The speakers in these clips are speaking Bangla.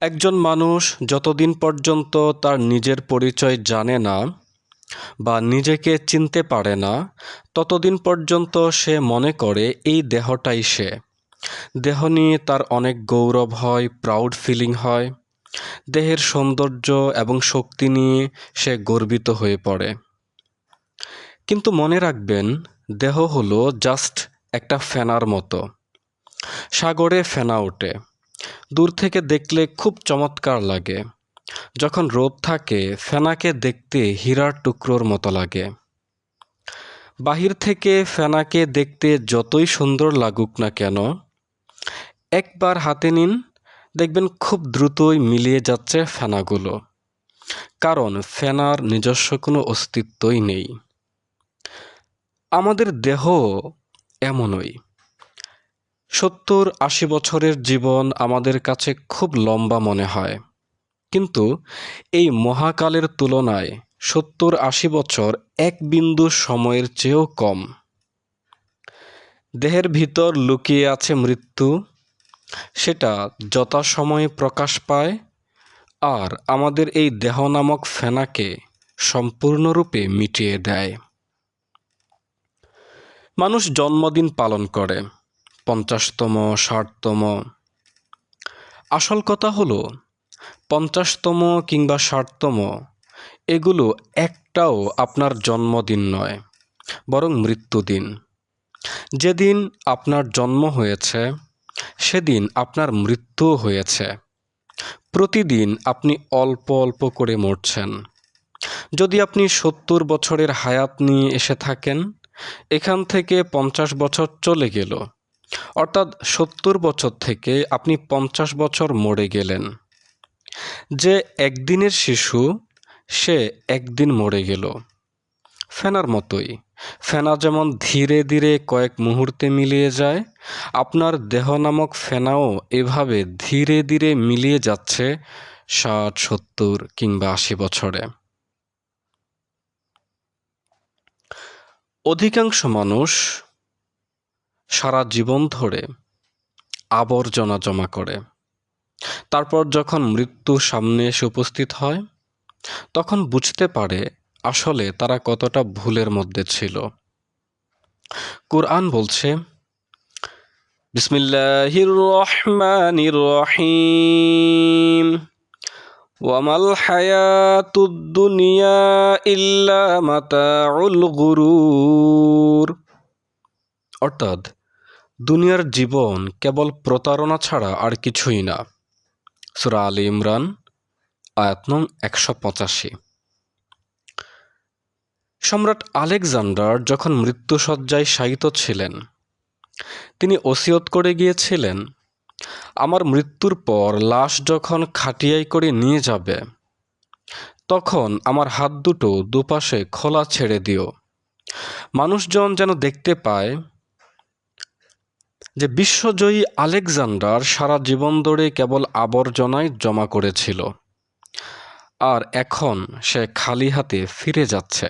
একজন মানুষ যতদিন পর্যন্ত তার নিজের পরিচয় জানে না বা নিজেকে চিনতে পারে না, ততদিন পর্যন্ত সে মনে করে এই দেহটাই সে। দেহ নিয়ে তার অনেক গৌরব হয় প্রাউড ফিলিং হয়। দেহের সৌন্দর্য এবং শক্তি নিয়ে সে গর্বিত হয়ে পড়ে। কিন্তু মনে রাখবেন, দেহ হলো জাস্ট একটা ফেনার মতো। সাগরে ফেনা ওঠে। দূর থেকে দেখলে খুব চমৎকার লাগে। যখন রোদ থাকে, ফেনাকে দেখতে হীরার টুকরোর মতো লাগে। বাহির থেকে ফেনাকে দেখতে যতই সুন্দর লাগুক না কেন, একবার হাতে নিন, দেখবেন খুব দ্রুতই মিলিয়ে যাচ্ছে ফেনাগুলো। কারণ ফেনার নিজস্ব কোনো অস্তিত্বই নেই। আমাদের দেহ এমনই। সত্তর আশি বছরের জীবন আমাদের কাছে খুব লম্বা মনে হয়। কিন্তু এই মহাকালের তুলনায় সত্তর আশি বছর এক বিন্দু সময়ের চেয়েও কম। দেহের ভিতর লুকিয়ে আছে মৃত্যু, সেটা যথাসময়ে প্রকাশ পায়, আর আমাদের এই দেহ নামক ফেনাকে সম্পূর্ণরূপে মিটিয়ে দেয়। মানুষ জন্মদিন পালন করে পঞ্চাশতম ষাটতম। আসল কথা হলো, পঞ্চাশতম কিংবা ষাটতম, এগুলো একটাও আপনার জন্মদিন নয়, বরং মৃত্যুদিন। যেদিন আপনার জন্ম হয়েছে, সেদিন আপনার মৃত্যু হয়েছে। প্রতিদিন আপনি অল্প অল্প করে মরছেন। যদি আপনি সত্তর বছরের হায়াত নিয়ে এসে থাকেন, এখান থেকে পঞ্চাশ বছর চলে গেল। অর্থাৎ সত্তর বছর থেকে আপনি পঞ্চাশ বছর মরে গেলেন। যে একদিনের শিশু, সে একদিন মরে গেল। ফেনার মতোই। ফেনা যেমন ধীরে ধীরে কয়েক মুহূর্তে মিলিয়ে যায়, আপনার দেহ নামক ফেনাও এভাবে ধীরে ধীরে মিলিয়ে যাচ্ছে ষাট, সত্তর কিংবা আশি বছরে। অধিকাংশ মানুষ সারা জীবন ধরে আবর্জনা জমা করে। তারপর যখন মৃত্যু সামনে এসে উপস্থিত হয়, তখন বুঝতে পারে আসলে তারা কতটা ভুলের মধ্যে ছিল। কোরআন বলছে, বিসমিল্লাহির রহমানির রহিম। ওয়ামাল হায়াতুদ দুনিয়া ইল্লা মাতাউল গুরুর। অর্থাৎ, দুনিয়ার জীবন কেবল প্রতারণা ছাড়া আর কিছুই না। সুরা আলী ইমরান, আয়াত নং একশো পঁচাশি। সম্রাট আলেকজান্ডার যখন মৃত্যুসজ্জায় শায়িত ছিলেন, তিনি ওসিয়ত করে গিয়েছিলেন, আমার মৃত্যুর পর লাশ যখন খাটিয়াই করে নিয়ে যাবে, তখন আমার হাত দুটো দুপাশে খোলা ছেড়ে দিও। মানুষজন যেন দেখতে পায় যে বিশ্বজয়ী আলেকজান্ডার সারা জীবন ধরে কেবল আবর্জনায় জমা করেছিল। আর এখন সে খালি হাতে ফিরে যাচ্ছে।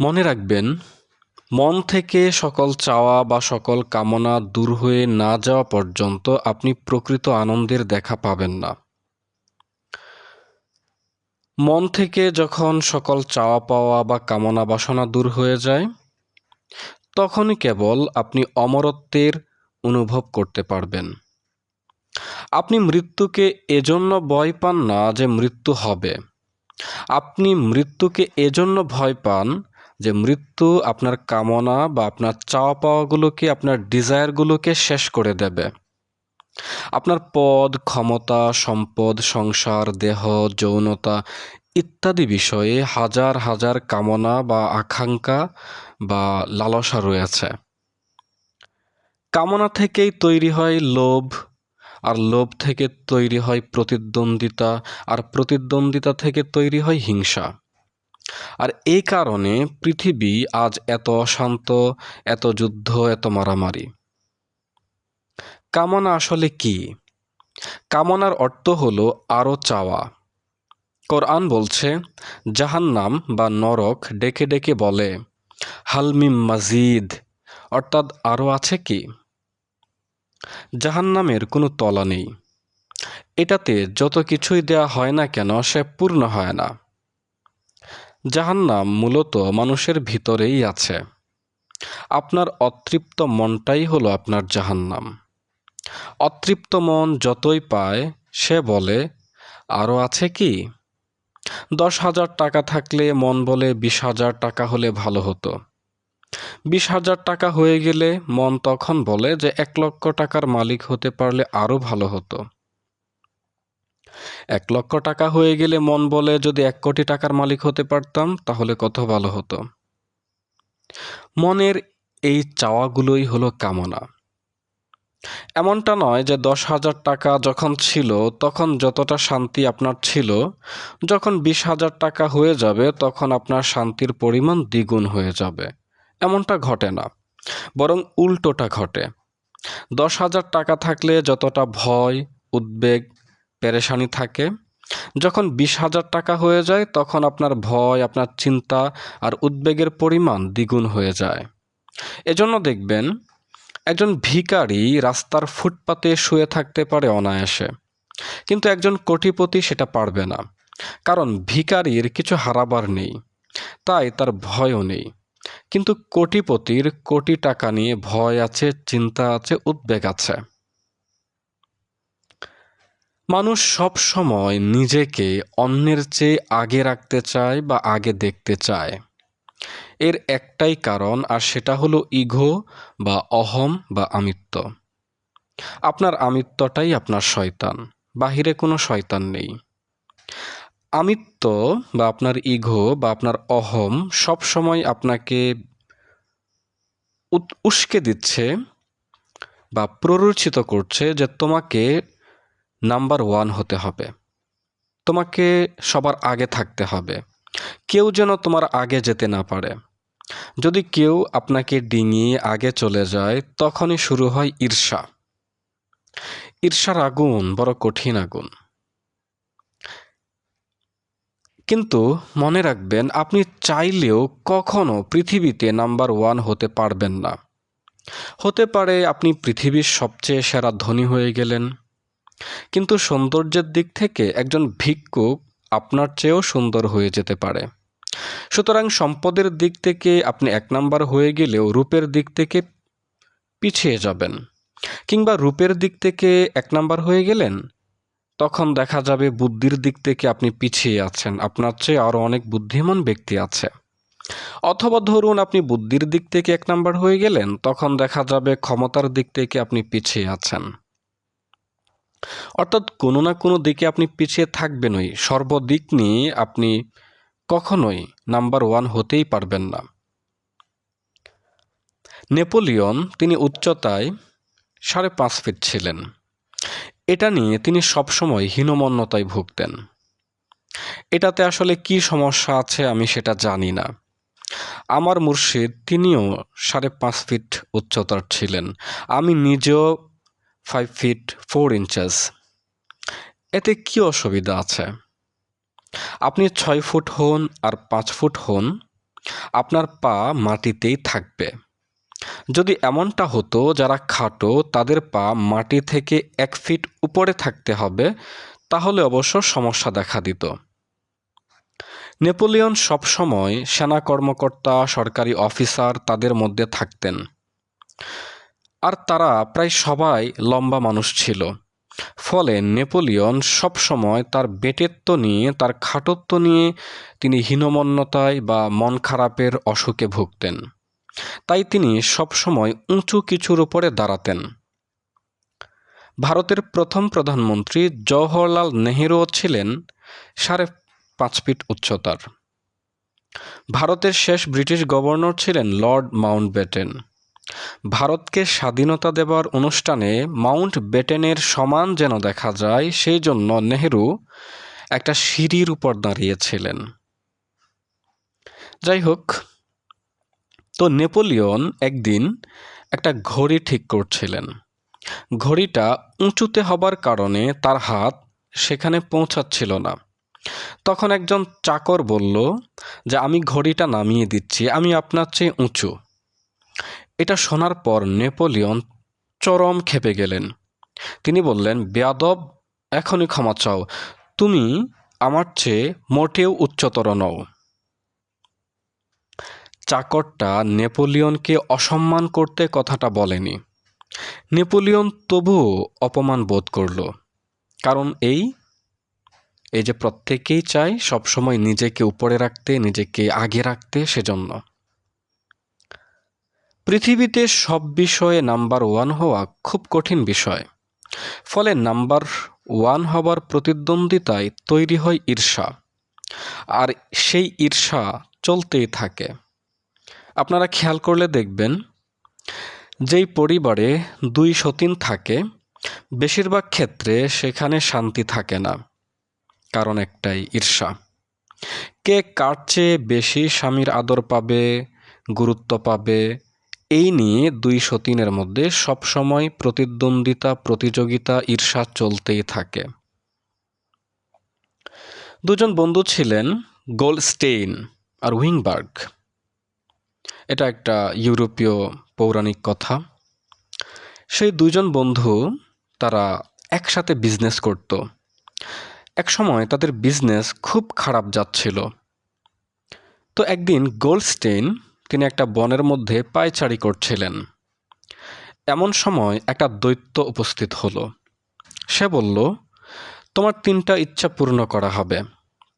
মনে রাখবেন, মন থেকে সকল চাওয়া বা সকল কামনা দূর হয়ে না যাওয়া পর্যন্ত আপনি প্রকৃত আনন্দের দেখা পাবেন না। মন থেকে যখন সকল চাওয়া পাওয়া বা কামনা বাসনা দূর হয়ে যায় তখনই কেবল আপনি অমরত্বের অনুভব করতে পারবেন। আপনি মৃত্যুকে এজন্য ভয় পান না যে মৃত্যু হবে। আপনি মৃত্যুকে এজন্য ভয় পান যে মৃত্যু আপনার কামনা বা আপনার চাওয়া পাওয়াগুলোকে, আপনার ডিজায়ারগুলোকে শেষ করে দেবে। আপনার পদ, ক্ষমতা, সম্পদ, সংসার, দেহ, যৌনতা ইত্যাদি বিষয়ে হাজার হাজার কামনা বা আকাঙ্ক্ষা বা লালসা রয়েছে। কামনা থেকেই তৈরি হয় লোভ, আর লোভ থেকে তৈরি হয় প্রতিদ্বন্দ্বিতা, আর প্রতিদ্বন্দ্বিতা থেকে তৈরি হয় হিংসা। আর এই কারণে পৃথিবী আজ এত অশান্ত, এত যুদ্ধ, এত মারামারি। কামনা আসলে কি? কামনার অর্থ হলো আরও চাওয়া। কোরআন বলছে, জাহান্নাম বা নরক ডেকে ডেকে বলে হালমিম মাজিদ। অর্থাৎ আরও আছে কি? জাহান্নামের কোনো তলা নেই। এটাতে যত কিছুই দেয়া হয় না কেন, সে পূর্ণ হয় না। জাহান্নাম মূলত মানুষের ভিতরেই আছে। আপনার অতৃপ্ত মনটাই হলো আপনার জাহান্নাম। অতৃপ্ত মন যতই পায়, সে বলে আরও আছে কি? দশ হাজার টাকা থাকলে মন বলে বিশ হাজার টাকা হলে ভালো হতো। বিশ হাজার টাকা হয়ে গেলে মন তখন বলে যে এক লক্ষ টাকার মালিক হতে পারলে আরও ভালো হতো। এক লক্ষ টাকা হয়ে গেলে মন বলে যদি এক কোটি টাকার মালিক হতে পারতাম, তাহলে কত ভালো হতো। মনের এই চাওয়াগুলোই হলো কামনা। এমনটা নয় যে দশ হাজার টাকা যখন ছিল, তখন যতটা শান্তি আপনার ছিল। যখন বিশ হাজার টাকা হয়ে যাবে, তখন আপনার শান্তির পরিমাণ দ্বিগুণ হয়ে যাবে। এমনটা ঘটে না, বরং উল্টোটা ঘটে। দশ হাজার টাকা থাকলে যতটা ভয়, উদ্বেগ, পেরেশানি থাকে, যখন বিশ হাজার টাকা হয়ে যায়, তখন আপনার ভয়, আপনার চিন্তা আর উদ্বেগের পরিমাণ দ্বিগুণ হয়ে যায়। এজন্য দেখবেন একজন ভিকারি রাস্তার ফুটপাতে শুয়ে থাকতে পারে অনায়াসে। কিন্তু একজন কোটিপতি সেটা পারবে না। কারণ ভিকারির কিছু হারাবার নেই। তাই তার ভয়ও নেই। কিন্তু কোটিপতির কোটি টাকা নিয়ে ভয় আছে, চিন্তা আছে, উদ্বেগ আছে। মানুষ সব সময় নিজেকে অন্যের চেয়ে আগে রাখতে চায় বা আগে দেখতে চায়। এর একটাই কারণ, আর সেটা হলো ইঘো বা অহম বা আমিত্ব। আপনার আমিত্বটাই আপনার শয়তান, বাহিরে কোনো শয়তান নেই। আমিত্ব বা আপনার ইঘো বা আপনার অহম সব সময় আপনাকে উস্কে দিচ্ছে বা প্ররোচিত করছে যে তোমাকে নাম্বার ওয়ান হতে হবে। তোমাকে সবার আগে থাকতে হবে। কেউ যেন তোমার আগে যেতে না পারে। যদি কেউ আপনাকে ডিঙিয়ে আগে চলে যায়, তখনই শুরু হয় ঈর্ষা। ঈর্ষার আগুন বড় কঠিন আগুন। কিন্তু মনে রাখবেন, আপনি চাইলেও কখনো পৃথিবীতে নাম্বার ওয়ান হতে পারবেন না। হতে পারে আপনি পৃথিবীর সবচেয়ে সেরা ধনী হয়ে গেলেন, কিন্তু সৌন্দর্যের দিক থেকে একজন ভিক্ষুক আপনার চেয়েও সুন্দর হয়ে যেতে পারে। সুতরাং সম্পদের দিক থেকে আপনি এক নাম্বার হয়ে গেলেও রূপের দিক থেকে পিছিয়ে যাবেন। কিংবা রূপের দিক থেকে এক নাম্বার হয়ে গেলেন, তখন দেখা যাবে বুদ্ধির দিক থেকে আপনি পিছিয়ে আছেন, আপনার চেয়ে আরও অনেক বুদ্ধিমান ব্যক্তি আছে। অথবা ধরুন আপনি বুদ্ধির দিক থেকে এক নাম্বার হয়ে গেলেন, তখন দেখা যাবে ক্ষমতার দিক থেকে আপনি পিছিয়ে আছেন। অর্থাৎ কোনো না কোনো দিকে আপনি পিছিয়ে থাকবেনই। সর্বদিক নিয়ে আপনি কখনোই নাম্বার ওয়ান হতেই পারবেন না। নেপোলিয়ন তিনি উচ্চতায় সাড়ে পাঁচ ফিট ছিলেন। এটা নিয়ে তিনি সবসময় হীনমন্যতায় ভুগতেন। এটাতে আসলে কি সমস্যা আছে আমি সেটা জানি না। আমার মুর্শিদ তিনিও সাড়ে পাঁচ ফিট উচ্চতার ছিলেন। আমি নিজেও ফাইভ ফিট ফোর ইঞ্চেস এতে কি অসুবিধা আছে? আপনি ছয় ফুট হন আর পাঁচ ফুট হন, আপনার পা মাটিতেই থাকবে। যদি এমনটা হতো, যারা খাটো, তাদের পা মাটি থেকে এক ফিট উপরে থাকতে হবে, তাহলে অবশ্য সমস্যা দেখা দিত। নেপোলিয়ন সবসময় সেনা কর্মকর্তা, সরকারি অফিসার তাদের মধ্যে থাকতেন। আর তারা প্রায় সবাই লম্বা মানুষ ছিল। ফলে নেপোলিয়ন সবসময় তার বেটেত্ব নিয়ে, তার খাটত্ব নিয়ে তিনি হীনমন্যতায় বা মন খারাপের অসুখে ভুগতেন। তাই তিনি সবসময় উঁচু কিছুর উপরে দাঁড়াতেন। ভারতের প্রথম প্রধানমন্ত্রী জওহরলাল নেহেরুও ছিলেন সাড়ে পাঁচ ফিট উচ্চতার। ভারতের শেষ ব্রিটিশ গভর্নর ছিলেন লর্ড মাউন্ট বেটেন ভারতকে স্বাধীনতা দেবার অনুষ্ঠানে মাউন্ট বেটেনের সমান যেন দেখা যায়, সেই জন্য নেহেরু একটা সিঁড়ির উপর দাঁড়িয়েছিলেন। যাই হোক, তো নেপোলিয়ন একদিন একটা ঘড়ি ঠিক করছিলেন। ঘড়িটা উঁচুতে হবার কারণে তার হাত সেখানে পৌঁছাচ্ছিল না। তখন একজন চাকর বলল যে, আমি ঘড়িটা নামিয়ে দিচ্ছি, আমি আপনার চেয়ে উঁচু। এটা শোনার পর নেপোলিয়ন চরম খেপে গেলেন। তিনি বললেন, বেয়াদব, এখনই ক্ষমা চাও। তুমি আমার চেয়ে মোটেও উচ্চতর নও। চাকরটা নেপোলিয়নকে অসম্মান করতে কথাটা বলেনি। নেপোলিয়ন তবুও অপমান বোধ করল। কারণ এই এই যে প্রত্যেকেই চায় সবসময় নিজেকে উপরে রাখতে, নিজেকে আগে রাখতে সেজন্য। পৃথিবীতে সব বিষয়ে নাম্বার ওয়ান হওয়া খুব কঠিন বিষয়। ফলে নাম্বার ওয়ান হবার প্রতিদ্বন্দ্বিতায় তৈরি হয় ঈর্ষা। আর সেই ঈর্ষা চলতেই থাকে। আপনারা খেয়াল করলে দেখবেন, যেই পরিবারে দুই সতীন থাকে, বেশিরভাগ ক্ষেত্রে সেখানে শান্তি থাকে না। কারণ একটাই ঈর্ষা। কে কার চেয়ে বেশি স্বামীর আদর পাবে, গুরুত্ব পাবে এই নিয়ে দুই সতীনের মধ্যে সবসময় প্রতিদ্বন্দ্বিতা, প্রতিযোগিতা, ঈর্ষা চলতেই থাকে। দুজন বন্ধু ছিলেন গোলস্টেইন আর উইংবার্গ। এটা একটা ইউরোপীয় পৌরাণিক কথা। সেই দুজন বন্ধু তারা একসাথে বিজনেস করত। এক সময় তাদের বিজনেস খুব খারাপ যাচ্ছিল। তো একদিন গোল্ডস্টেইন তিনি একটা বনের মধ্যে পায়চারি করছিলেন। এমন সময় একটা দৈত্য উপস্থিত হলো। সে বলল, তোমার তিনটা ইচ্ছা পূর্ণ করা হবে।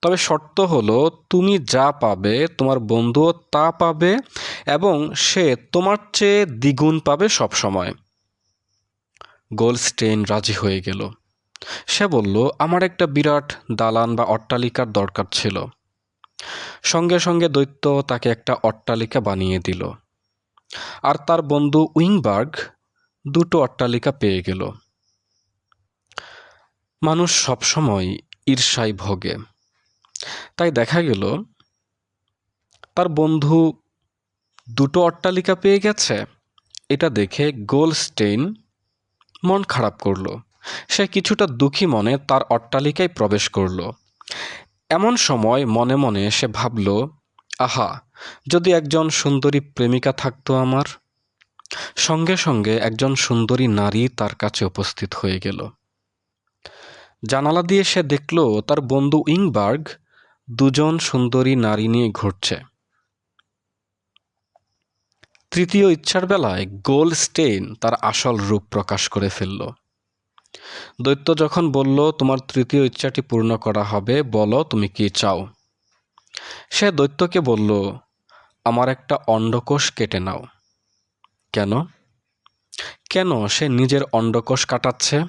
তবে শর্ত হলো, তুমি যা পাবে, তোমার বন্ধুও তা পাবে এবং সে তোমার চেয়ে দ্বিগুণ পাবে সব সময় গোলস্টেইন রাজি হয়ে গেল। সে বলল, আমার একটা বিরাট দালান বা অট্টালিকার দরকার ছিল। সঙ্গে সঙ্গে দৈত্য তাকে একটা অট্টালিকা বানিয়ে দিল। আর তার বন্ধু উইংবার্গ দুটো অট্টালিকা পেয়ে গেল। মানুষ সবসময় ঈর্ষায় ভোগে। তাই দেখা গেল, তার বন্ধু দুটো অট্টালিকা পেয়ে গেছে। এটা দেখে গোলস্টেইন মন খারাপ করল। সে কিছুটা দুঃখী মনে তার অট্টালিকায় প্রবেশ করল। এমন সময় মনে মনে সে ভাবল, আহা, যদি একজন সুন্দরী প্রেমিকা থাকতো আমার? সঙ্গে সঙ্গে একজন সুন্দরী নারী তার কাছে উপস্থিত হয়ে গেল। জানালা দিয়ে সে দেখল, তার বন্ধু ইংবার্গ দুজন সুন্দরী নারী নিয়ে ঘুরছে। তৃতীয় ইচ্ছার বেলায় গোল স্টেইন তার আসল রূপ প্রকাশ করে ফেলল। দৈত্য যখন বলল, তোমার তৃতীয় ইচ্ছাটি পূর্ণ করা হবে, বলো তুমি কি চাও? সে দৈত্যকে বলল, আমার একটা অন্ডকোষ কেটে নাও। কেন? কেন সে নিজের অন্ডকোষ কাটাচ্ছে?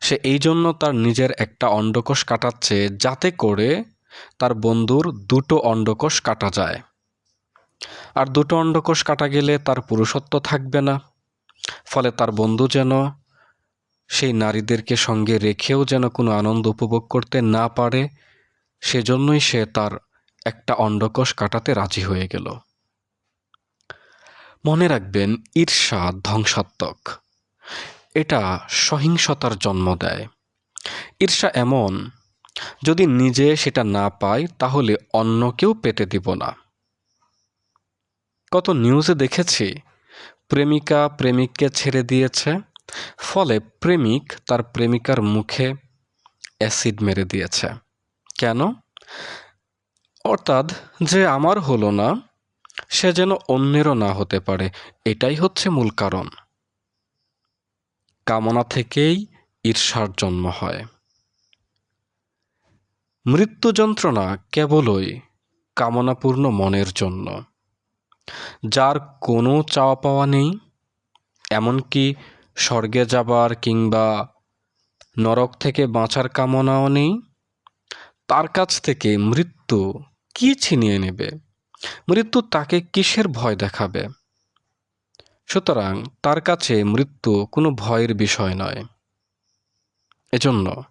সে এই জন্য তার নিজের একটা অন্ডকোষ কাটাচ্ছে, যাতে করে তার বন্ধুর দুটো অন্ডকোষ কাটা যায়। আর দুটো অন্ডকোষ কাটা গেলে তার পুরুষত্ব থাকবে না, ফলে তার বন্ধু যেন সেই নারীদেরকে সঙ্গে রেখেও যেন কোনো আনন্দ উপভোগ করতে না পারে, সেজন্যই সে তার একটা অন্ডকোষ কাটাতে রাজি হয়ে গেল। মনে রাখবেন, ঈর্ষা ধ্বংসাত্মক। এটা সহিংসতার জন্ম দেয়। ঈর্ষা এমন, যদি নিজে সেটা না পায় তাহলে অন্যকেও পেতে দিব না। কত নিউজে দেখেছি, প্রেমিকা প্রেমিককে ছেড়ে দিয়েছে ফলে প্রেমিক তার প্রেমিকার মুখে অ্যাসিড মেরে দিয়েছে। কেন? অর্থাৎ যে আমার হলো না, সে যেন অন্যেরও না হতে পারে, এটাই হচ্ছে মূল কারণ। কামনা থেকেই ঈর্ষার জন্ম হয়। মৃত্যু যন্ত্রণা কেবলই কামনাপূর্ণ মনের জন্য। যার কোনো চাওয়া পাওয়া নেই, এমনকি স্বর্গে যাবার কিংবা নরক থেকে বাঁচার কামনাও নেই। তার কাছ থেকে মৃত্যু কি ছিনিয়ে নেবে? মৃত্যু তাকে কিসের ভয় দেখাবে? সুতরাং তার কাছে মৃত্যু কোনো ভয়ের বিষয় নয়। এজন্য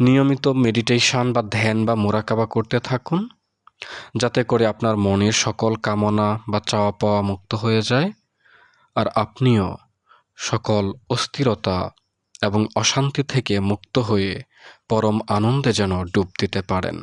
নিয়মিত মেডিটেশন বা ধ্যান বা মোরাকাবা করতে থাকুন, যাতে করে আপনার মনের সকল কামনা বা চাওয়া পাওয়া মুক্ত হয়ে যায়। আর আপনিও সকল অস্থিরতা এবং অশান্তি থেকে মুক্ত হয়ে পরম আনন্দে যেন ডুব দিতে পারেন।